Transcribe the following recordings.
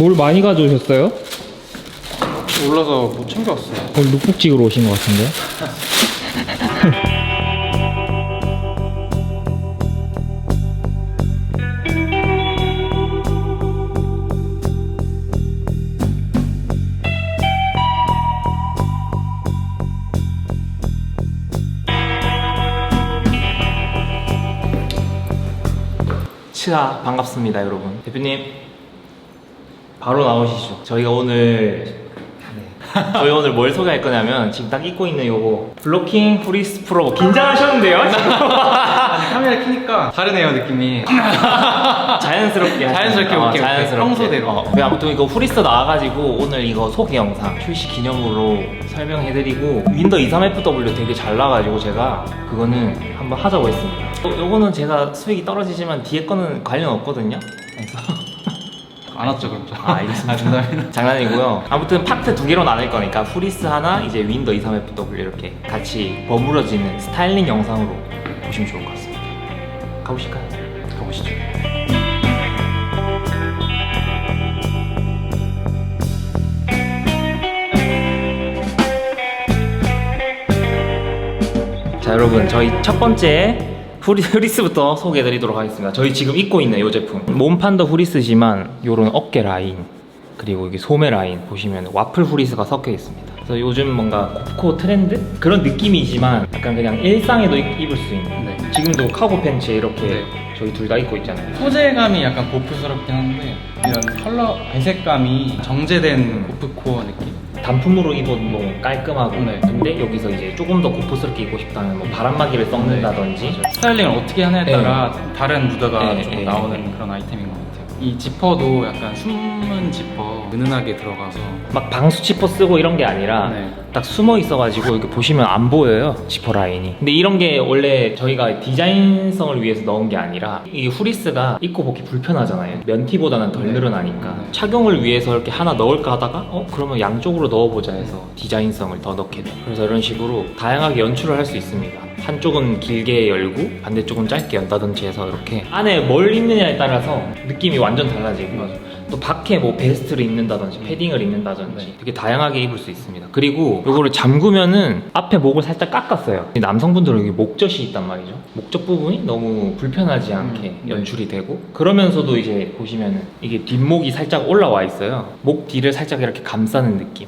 뭘 많이 가져오셨어요? 올라서 못 챙겨왔어요. 오늘 룩북 찍으러 오신 것 같은데. 치아 반갑습니다 여러분 대표님 바로 나오시죠 저희가 오늘 네. 저희 오늘 뭘 소개할 거냐면 지금 딱 입고 있는 요거 블로킹 프리스 프로 긴장하셨는데요? 아니 카메라 켜니까 다르네요 느낌이. 자연스럽게. 자연스럽게, 어, 오케이, 오케이. 평소대로. 어, 네, 아무튼 이거 후리스 나와가지고 오늘 이거 소개 영상 출시 기념으로 설명해드리고 윈더 23FW 되게 잘 나가지고 제가 그거는 한번 하자고 했습니다 요, 요거는 제가 수익이 떨어지지만 뒤에 거는 관련 없거든요 그래서 안 왔죠 그럼 저. 아, 알겠습니다. 아, 죄송합니다. 장난이고요. 아무튼 파트 두 개로 나눌 거니까 후리스 하나, 이제 윈더 23FW 이렇게 같이 버무려지는 스타일링 영상으로 보시면 좋을 것 같습니다. 가보실까요? 가보시죠. 자 여러분 저희 첫 번째 후리, 후리스부터 소개해드리도록 하겠습니다 저희 지금 입고 있는 이 제품 몸판도 후리스지만 요런 어깨 라인 그리고 여기 소매 라인 보시면 와플 후리스가 섞여 있습니다 그래서 요즘 뭔가 고프코 트렌드? 그런 느낌이지만 약간 그냥 일상에도 입- 입을 수 있는 네. 지금도 카고 팬츠에 이렇게 네. 저희 둘 다 입고 있잖아요 소재감이 약간 고프스럽긴 한데 이런 컬러 배색감이 정제된 고프코어 느낌. 단품으로 입어도 뭐 깔끔하고 네. 근데 여기서 이제 조금 더 고프스럽게 입고 싶다면 뭐 바람막이를 썩는다든지 스타일링을 어떻게 하냐에 네. 따라 다른 무드가 네, 좀 네. 나오는 그런 아이템인 것 같아요. 이 지퍼도 약간 숨은 지퍼 은은하게 들어가서 막 방수 지퍼 쓰고 이런 게 아니라 네. 딱 숨어 있어가지고 이렇게 보시면 안 보여요 지퍼 라인이 근데 이런 게 원래 저희가 디자인성을 위해서 넣은 게 아니라 이 후리스가 입고 보기 불편하잖아요 면티보다는 덜 네. 늘어나니까 네. 착용을 위해서 이렇게 하나 넣을까 하다가 어 그러면 양쪽으로 넣어보자 해서 디자인성을 더 넣게 돼 그래서 이런 식으로 다양하게 연출을 할 수 있습니다 한쪽은 길게 열고 반대쪽은 짧게 연다든지 해서 이렇게 안에 뭘 입느냐에 따라서 느낌이 완전 달라지고. 또 밖에 뭐 베스트를 입는다든지 패딩을 입는다든지 네. 되게 다양하게 입을 수 있습니다. 그리고 이거를 잠그면은 앞에 목을 살짝 깎았어요. 남성분들은 여기 목젖이 있단 말이죠. 목젖 부분이 너무 불편하지 않게 음, 네. 연출이 되고 그러면서도 이제 보시면은 이게 뒷목이 살짝 올라와 있어요. 목 뒤를 살짝 이렇게 감싸는 느낌.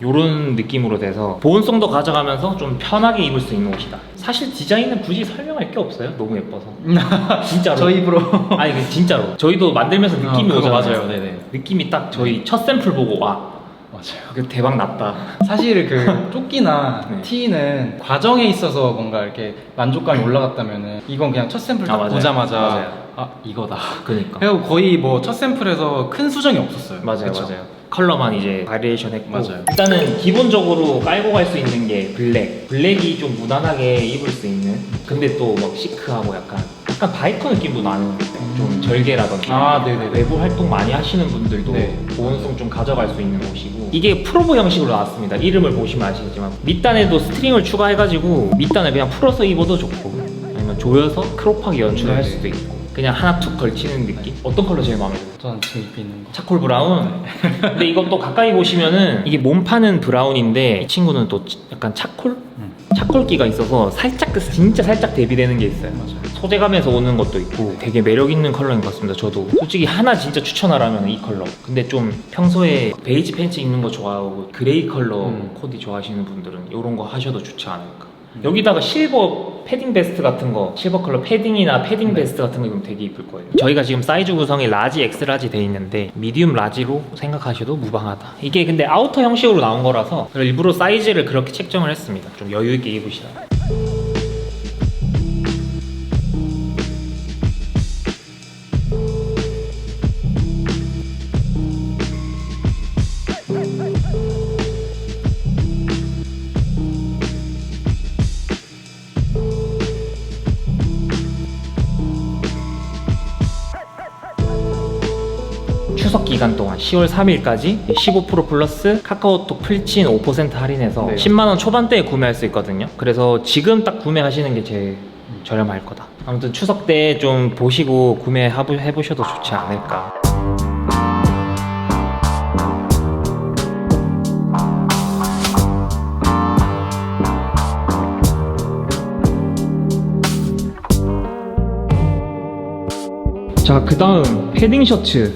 이런 느낌으로 돼서 보온성도 가져가면서 좀 편하게 입을 수 있는 옷이다. 사실 디자인은 굳이 설명할 게 없어요. 너무 예뻐서. 진짜로. 저 입으로 아니 그 진짜로. 저희도 만들면서 느낌이 어, 오잖아요. 맞아요. 네네. 느낌이 딱 저희 첫 샘플 보고 와 맞아요. 그 대박 났다. 사실 그 조끼나 네. 티는 과정에 있어서 뭔가 이렇게 만족감이 올라갔다면은 이건 그냥 첫 샘플 딱 아, 맞아요. 보자마자 맞아요. 아 이거다. 그니까 그리고 거의 뭐 첫 샘플에서 큰 수정이 없었어요. 맞아요 그쵸? 맞아요. 컬러만 이제 바리에이션 했고 맞아요. 일단은 기본적으로 깔고 갈 수 있는 게 블랙. 블랙이 좀 무난하게 입을 수 있는 근데 또 막 시크하고 약간 약간 바이커 느낌도 나는 좀 절개라든지 아, 네네네. 외부 활동 많이 하시는 분들도 네. 보온성 좀 가져갈 수 있는 옷이고 이게 프로보 형식으로 나왔습니다. 이름을 보시면 아시겠지만 밑단에도 스트링을 추가해가지고 밑단을 그냥 풀어서 입어도 좋고 아니면 조여서 크롭하게 연출을 할 네네. 수도 있고 그냥 하나 툭 걸치는 느낌. 어떤 컬러 제일 마음에 들어요? 저는 입고 있는 거. 차콜 브라운. 근데 이것도 가까이 보시면은 이게 몸판은 브라운인데 이 친구는 또 약간 차콜? 음. 차콜기가 있어서 살짝 그 진짜 살짝 대비되는 게 있어요. 맞아요. 소재감에서 오는 것도 있고 되게 매력 있는 컬러인 것 같습니다. 저도 솔직히 하나 진짜 추천하라면 이 컬러. 근데 좀 평소에 베이지 팬츠 입는 거 좋아하고 그레이 컬러 음. 코디 좋아하시는 분들은 이런 거 하셔도 좋지 않을까. 여기다가 실버 패딩 베스트 같은 거, 실버 컬러 패딩이나 패딩 베스트 같은 거 입으면 되게 이쁠 거예요. 저희가 지금 사이즈 구성이 라지, 엑스 라지 돼 있는데 미디움 라지로 생각하셔도 무방하다. 이게 근데 아우터 형식으로 나온 거라서 일부러 사이즈를 그렇게 책정을 했습니다. 좀 여유 있게 입으시라. 10월 3일까지 15% 플러스 카카오톡 풀친 5% 할인해서 네. 10만 원 초반대에 구매할 수 있거든요. 그래서 지금 딱 구매하시는 게 제일 저렴할 거다. 아무튼 추석 때 좀 보시고 구매해 보셔도 좋지 않을까. 자, 그 다음 패딩 셔츠.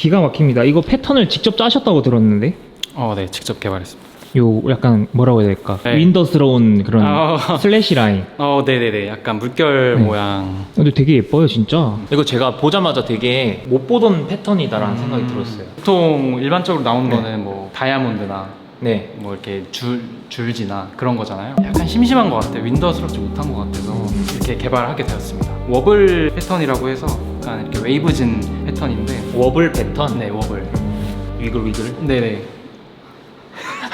하, 기가 막힙니다. 이거 패턴을 직접 짜셨다고 들었는데. 어, 네, 직접 개발했습니다. 요 약간 뭐라고 해야 될까? 네. 윈더스러운 그런 아. 슬래시 라인. 어, 네, 네, 네. 약간 물결 네. 모양. 근데 되게 예뻐요, 진짜. 이거 제가 보자마자 되게 못 보던 패턴이다라는 생각이 음, 들었어요. 보통 일반적으로 나오는 네. 거는 뭐 다이아몬드나 네. 뭐 이렇게 줄 줄지나 그런 거잖아요. 약간 심심한 것 같아요. 윈도우스럽지 못한 것 같아서 이렇게 개발하게 되었습니다. 워블 패턴이라고 해서 약간 이렇게 웨이브진 패턴인데, 워블 패턴. 네, 워블. 위글 위글. 네네.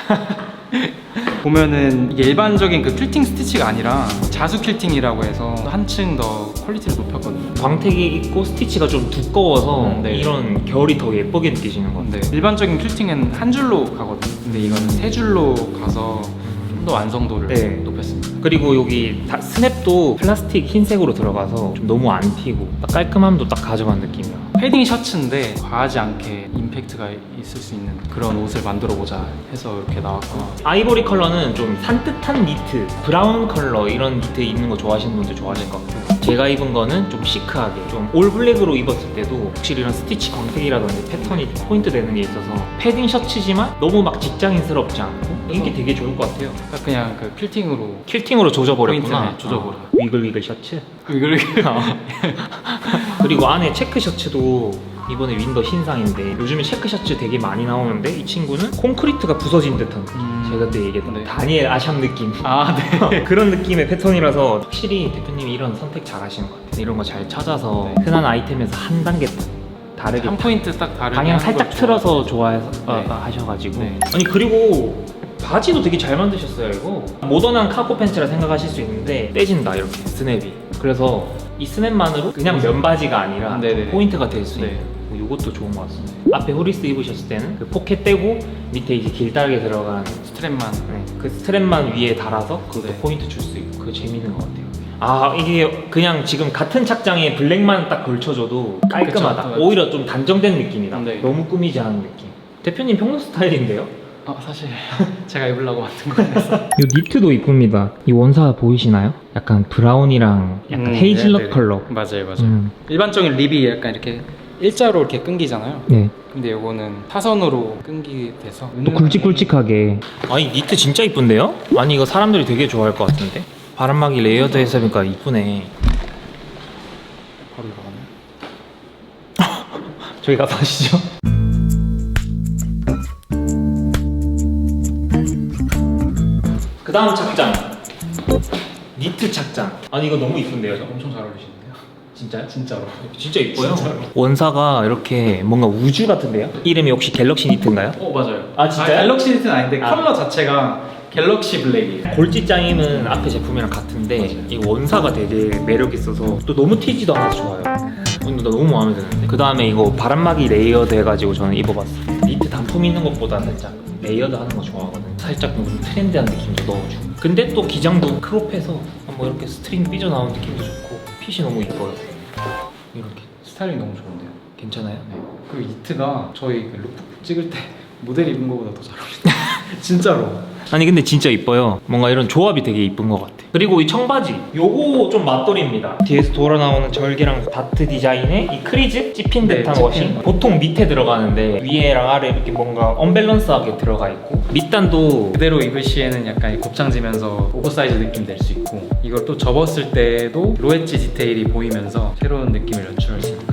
보면은 이게 일반적인 그 퀼팅 스티치가 아니라 자수 퀼팅이라고 해서 한층 더 퀄리티를 높였거든요. 광택이 있고 스티치가 좀 두꺼워서 음, 네. 이런 결이 더 예쁘게 느껴지는 것 같아요. 네. 일반적인 퀼팅은 한 줄로 가거든요. 근데 이거는 세 줄로 가서 좀 더 완성도를 네. 높였습니다. 그리고 여기 다 스냅도 플라스틱 흰색으로 들어가서 좀 너무 안 튀고 딱 깔끔함도 딱 가져간 느낌이야. 패딩 셔츠인데 과하지 않게 임팩트가 있을 수 있는 그런 옷을 만들어 보자 해서 이렇게 나왔고 아이보리 컬러는 좀 산뜻한 니트, 브라운 컬러 이런 니트 입는 거 좋아하시는 분들 좋아하실 것 같고 제가 입은 거는 좀 시크하게 좀 올 블랙으로 입었을 때도 확실히 이런 스티치 광택이라든지 패턴이 포인트 되는 게 있어서 패딩 셔츠지만 너무 막 직장인스럽지 않고 이게 되게 좋을 것 같아요. 딱 그냥 그 퀼팅으로 킬팅으로 조져버렸구나. 포인트네, 조져버려. 어, 위글 위글 셔츠. 이걸 그리고 안에 체크 셔츠도 이번에 윈더 신상인데 요즘에 체크 셔츠 되게 많이 나오는데 이 친구는 콘크리트가 부서진 듯한 느낌. 음. 제가 그때 얘기했던 네. 다니엘 아샴 느낌. 아 네. 그런 느낌의 패턴이라서 확실히 대표님이 이런 선택 잘 하시는 것 같아요. 이런 거 잘 찾아서 네. 흔한 아이템에서 한 단계 다르게 한 포인트 딱 다르게 방향 하는 살짝 걸 틀어서 좋아해서 아, 네. 아, 하셔가지고 네. 아니 그리고 바지도 되게 잘 만드셨어요 이거 모던한 카고 팬츠라 생각하실 수 있는데 떼진다 이렇게 스냅이 그래서 이 스냅만으로 그냥 면바지가 아니라 네네네. 포인트가 될수 네. 있는 뭐 이것도 좋은 것 같습니다 앞에 후리스 입으셨을 때는 그 포켓 떼고 밑에 이제 길다랗게 들어간 스트랩만 네, 그 스트랩만 위에 달아서 그것도 네. 포인트 줄 수 있고 그거 재밌는 것 같아요. 아 이게 그냥 지금 같은 착장에 블랙만 딱 걸쳐줘도 깔끔하다. 그쵸. 오히려 좀 단정된 느낌이다. 네. 너무 꾸미지 않은 느낌. 대표님 평소 스타일인데요? 아 사실 제가 입으려고 만든 거였어 이 니트도 이쁩니다. 이 원사 보이시나요? 약간 브라운이랑 약간 헤이즐넛 컬러. 음, 맞아요 맞아요 음, 일반적인 립이 약간 이렇게 일자로 이렇게 끊기잖아요 네. 근데 요거는 타선으로 끊기게 돼서 또 굵직굵직하게. 아니 니트 진짜 이쁜데요? 아니 이거 사람들이 되게 좋아할 것 같은데. 바람막이 레이어드 했으니까 이쁘네. 바로 들어가네 저희 가서 하시죠. 다음 착장. 니트 착장. 아니 이거 너무 이쁜데요, 저? 엄청 잘 어울리시는데요 진짜요? 진짜로 진짜 이뻐요. 진짜로. 원사가 이렇게 뭔가 우주 같은데요? 이름이 혹시 갤럭시 니트인가요? 어 맞아요 아, 진짜요? 갤럭시 니트는 아닌데 아. 컬러 자체가 갤럭시 블랙이에요 골찌짱임은 앞에 제품이랑 같은데 맞아요. 이 원사가 되게 매력 있어서 또 너무 튀지도 않아서 좋아요. 오늘 나 너무 마음에 드는데. 그 다음에 이거 바람막이 레이어드 해가지고 저는 입어봤어요. 니트 단품 있는 것보다 살짝 레이어드 하는 거 좋아하거든요. 살짝 좀 트렌디한 느낌도 넣어주고. 근데 또 기장도 크롭해서 뭐 이렇게 스트링 삐져나온 느낌도 좋고 핏이 너무 이뻐요. 이렇게 스타일링 너무 좋은데요 괜찮아요? 네. 그 이트가 저희 그 룩북 찍을 때 모델 입은 거보다 더 잘 어울린다 진짜로 아니 근데 진짜 이뻐요. 뭔가 이런 조합이 되게 이쁜 것 같아. 그리고 이 청바지, 요거 좀 맛돌입니다. 뒤에서 돌아 나오는 절개랑 다트 디자인의 이 크리즈 찝힌 네, 듯한 찝힌. 워싱. 보통 밑에 들어가는데 위에랑 아래 이렇게 뭔가 언밸런스하게 들어가 있고 밑단도 그대로 입을 시에는 약간 곱창지면서 오버사이즈 느낌 낼 수 있고 이걸 또 접었을 때도 로엣지 디테일이 보이면서 새로운 느낌을 연출할 수 있는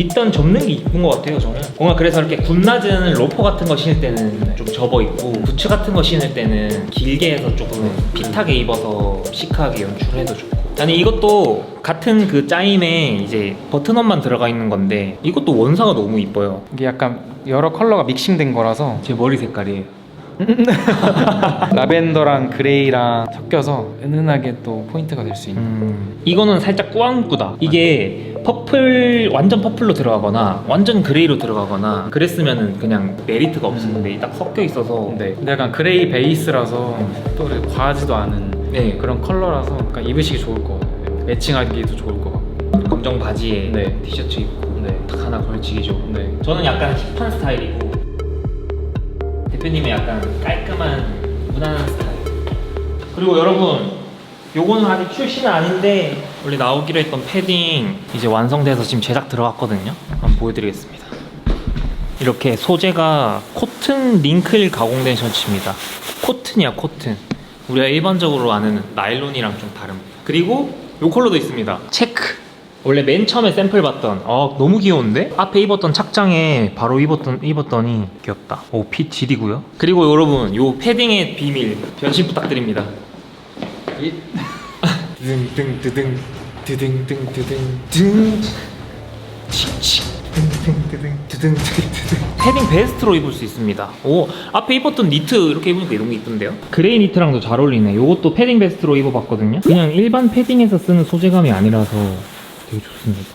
밑단 접는 게 이쁜 것 같아요 저는. 뭔가 그래서 이렇게 군낮은 로퍼 같은 거 신을 때는 좀 접어 있고 부츠 같은 거 신을 때는 길게 해서 조금 핏하게 입어서 시크하게 연출해도 좋고. 아니 이것도 같은 그 짜임에 이제 버튼업만 들어가 있는 건데 이것도 원사가 너무 이뻐요. 이게 약간 여러 컬러가 믹싱된 거라서 제 머리 색깔이에요. 라벤더랑 그레이랑 섞여서 은은하게 또 포인트가 될 수 있는 음, 이거는 살짝 꾸안꾸다. 이게 퍼플 완전 퍼플로 들어가거나 완전 그레이로 들어가거나 그랬으면은 그냥 메리트가 없었는데 딱 섞여 있어서 네. 근데 약간 그레이 베이스라서 또 과하지도 않은 네 그런 컬러라서 약간 입으시기 좋을 것 같아요 매칭하기도 좋을 것 같고 검정 바지에 네. 티셔츠 입고 네. 딱 하나 걸치기 좋고 네. 저는 약간 힙한 스타일이고 대표님이 약간 깔끔한 무난한 스타일 그리고 여러분 요거는 아직 출시는 아닌데 원래 나오기로 했던 패딩 이제 완성돼서 지금 제작 들어갔거든요. 한번 보여드리겠습니다. 이렇게 소재가 코튼 링클 가공된 셔츠입니다. 코튼이야 코튼. 우리가 일반적으로 아는 나일론이랑 좀 다릅니다. 그리고 요 컬러도 있습니다. 체크. 원래 맨 처음에 샘플 봤던 어 너무 귀여운데 앞에 입었던 착장에 바로 입었던 입었더니 귀엽다. 오핏 질이고요. 그리고 여러분 요 패딩의 비밀 변신 부탁드립니다. 패딩 베스트로 입을 수 있습니다. 오 앞에 입었던 니트 이렇게 입으니까 이런 게 이쁜데요? 그레이 니트랑도 잘 어울리네. 요것도 패딩 베스트로 입어봤거든요. 그냥 일반 패딩에서 쓰는 소재감이 아니라서 되게 좋습니다.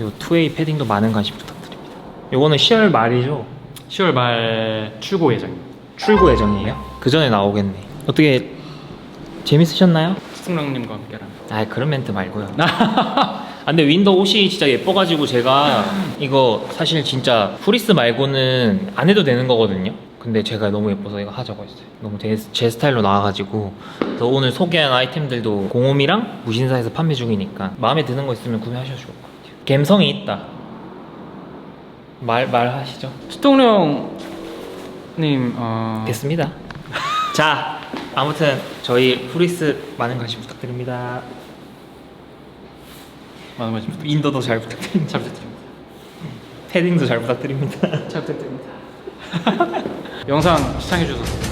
요 투웨이 패딩도 많은 관심 부탁드립니다. 요거는 10월 말이죠. 10월 말 출고 예정입니다. 출고 예정이에요. 그 전에 나오겠네. 어떻게 재밌으셨나요? 스승랑님과 함께라면 아 그런 멘트 말고요. 아, 근데 윈도 옷이 진짜 예뻐가지고 제가 이거 사실 진짜 프리스 말고는 안 해도 되는 거거든요. 근데 제가 너무 예뻐서 이거 하자고 했어요. 너무 제, 제 스타일로 나와가지고 그래서 오늘 소개한 아이템들도 공홈이랑 무신사에서 판매 중이니까 마음에 드는 거 있으면 구매하셔도 좋을 것 같아요. 감성이 있다. 말 말하시죠. 수동령님 어... 됐습니다. 자, 아무튼 저희 프리스 많은 관심 부탁드립니다. 많은 관심 부탁- 윈도도 잘 부탁드립니다. 잘 부탁드립니다. 패딩도 잘 부탁드립니다. 잘 부탁드립니다. 영상 시청해주셔서